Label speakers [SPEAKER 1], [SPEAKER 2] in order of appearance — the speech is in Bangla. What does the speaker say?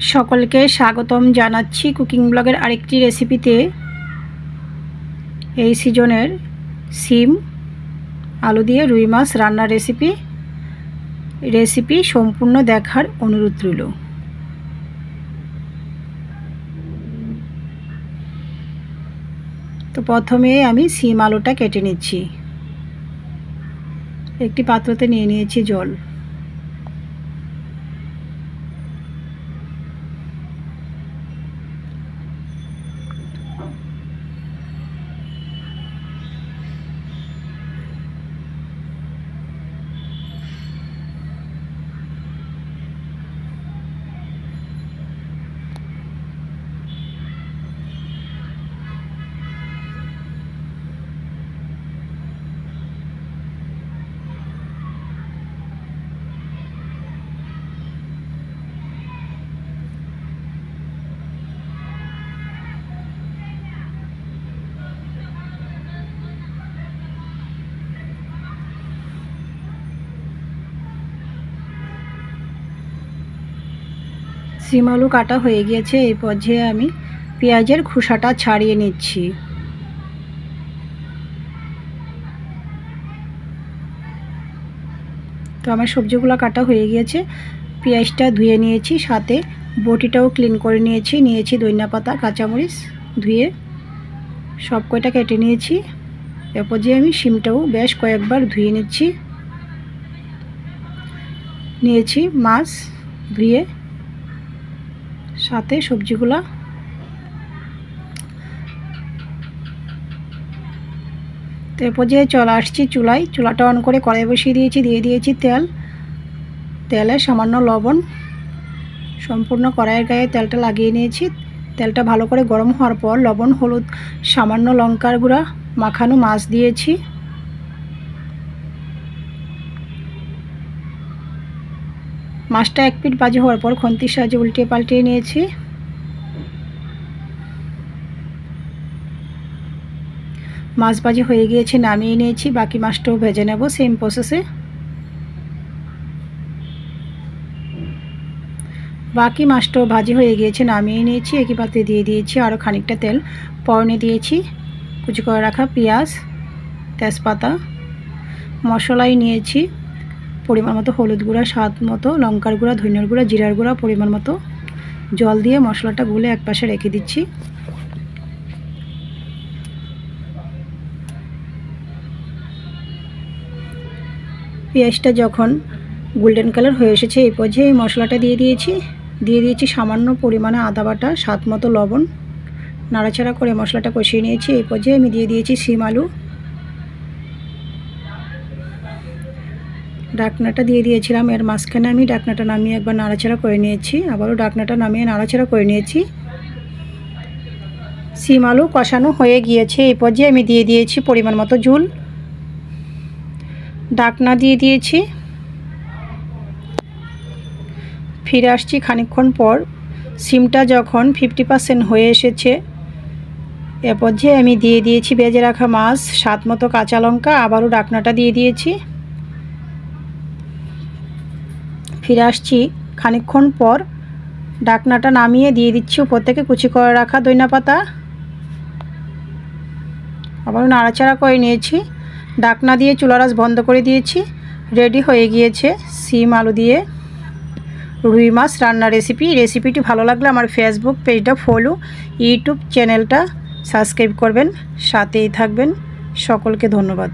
[SPEAKER 1] সকলকে স্বাগতম জানাচ্ছি কুকিং ব্লগের আরেকটি রেসিপিতে। এই সিজনের সিম, আলু দিয়ে রুই মাছ রান্নার রেসিপি। রেসিপি সম্পূর্ণ দেখার অনুরোধ রইল। তো প্রথমে আমি সিম আলুটা কেটে নিচ্ছি। একটি পাত্রতে নিয়ে নিয়েছি জল। সিম আলু কাটা হয়ে গিয়েছে, এই পর্যায়ে আমি পেঁয়াজের খোসাটা ছাড়িয়ে নিচ্ছি। তো আমার সবজিগুলো কাটা হয়ে গিয়েছে, পেঁয়াজটা ধুয়ে নিয়েছি, সাথে বটিটাও ক্লিন করে নিয়েছি নিয়েছি দইনা পাতা, কাঁচামরিচ, ধুয়ে সব কয়টা কেটে নিয়েছি। এরপর যে আমি শিমটাও বেশ কয়েকবার ধুয়ে নিচ্ছি। নিয়েছি মাছ, ধুয়ে সাথে সবজিগুলা। তো এরপর যে চলে আসছি চুলায়, চুলাটা অন করে কড়াই বসিয়ে দিয়েছি, দিয়ে দিয়েছি তেল। তেলে সামান্য লবণ, সম্পূর্ণ কড়াইয়ের গায়ে তেলটা লাগিয়ে নিয়েছি। তেলটা ভালো করে গরম হওয়ার পর লবণ, হলুদ, সামান্য লঙ্কার গুঁড়া, মাখানো মাছ দিয়েছি। মাছটা এক পিঠ বাজে হওয়ার পর খন্তির সাহায্যে উল্টিয়ে পাল্টিয়ে নিয়েছি। মাছ ভাজি হয়ে গিয়েছে, নামিয়ে নিয়েছি, বাকি মাছটাও ভেজে নেব সেম প্রসেসে বাকি মাছটাও ভাজি হয়ে গিয়েছে, নামিয়ে নিয়েছি, একই পাত্রে দিয়ে দিয়েছি আরও খানিকটা তেল। পরনে দিয়েছি কুচি করে রাখা পেঁয়াজ, তেজপাতা, মশলাই নিয়েছি। পরিমাণ মতো হলুদ গুঁড়া, স্বাদ মতো লঙ্কার গুঁড়া, ধনিয়ার গুঁড়া, জিরার গুঁড়া, পরিমাণ মতো জল দিয়ে মশলাটা গুলে এক পাশে রেখে দিচ্ছি। পেঁয়াজটা যখন গোল্ডেন কালার হয়ে এসেছে, এই পর্যায়ে এই মশলাটা দিয়ে দিয়েছি। দিয়ে দিয়েছি সামান্য পরিমাণে আদা বাটা, স্বাদ মতো লবণ। নাড়াচাড়া করে মশলাটা কষিয়ে নিয়েছি। এই পর্যায়ে আমি দিয়ে দিয়েছি শিম আলু। ডাকনাটা দিয়ে দিয়েছিলাম। এর মাঝখানে আমি ডাকনাটা নামিয়ে একবার নাড়াচাড়া করে নিয়েছি। আবারও ডাকনাটা নামিয়ে নাড়াচাড়া করে নিয়েছি। সিম আলু কষানো হয়ে গিয়েছে। এই পর্যায়ে আমি দিয়ে দিয়েছি পরিমাণ মতো ঝুল। ডাকনা দিয়ে দিয়েছি। ফিরে আসছি খানিকক্ষণ পর। সিমটা যখন ফিফটি পার্সেন্ট হয়ে এসেছে, এ পর্যায়ে আমি দিয়ে দিয়েছি বেজে রাখা মাছ, স্বাদ মতো কাঁচা লঙ্কা, আবারও ডাকনাটা দিয়ে দিয়েছি। ফিরে আসছি। খানিকক্ষণ পর ডাকনাটা নামিয়ে দিয়ে দিচ্ছি উপর থেকে কুচি করে রাখা দইনা পাতা আবারও নাড়াচাড়া করে নিয়েছি। ডাকনা দিয়ে চুলারাস বন্ধ করে দিয়েছি। রেডি হয়ে গিয়েছে সিম আলু দিয়ে। রুই মাছ রান্নার রেসিপি। রেসিপিটি ভালো লাগলে আমার ফেসবুক পেজটা ফলো, ইউটিউব চ্যানেলটা সাবস্ক্রাইব করবেন। সাথেই থাকবেন। সকলকে ধন্যবাদ।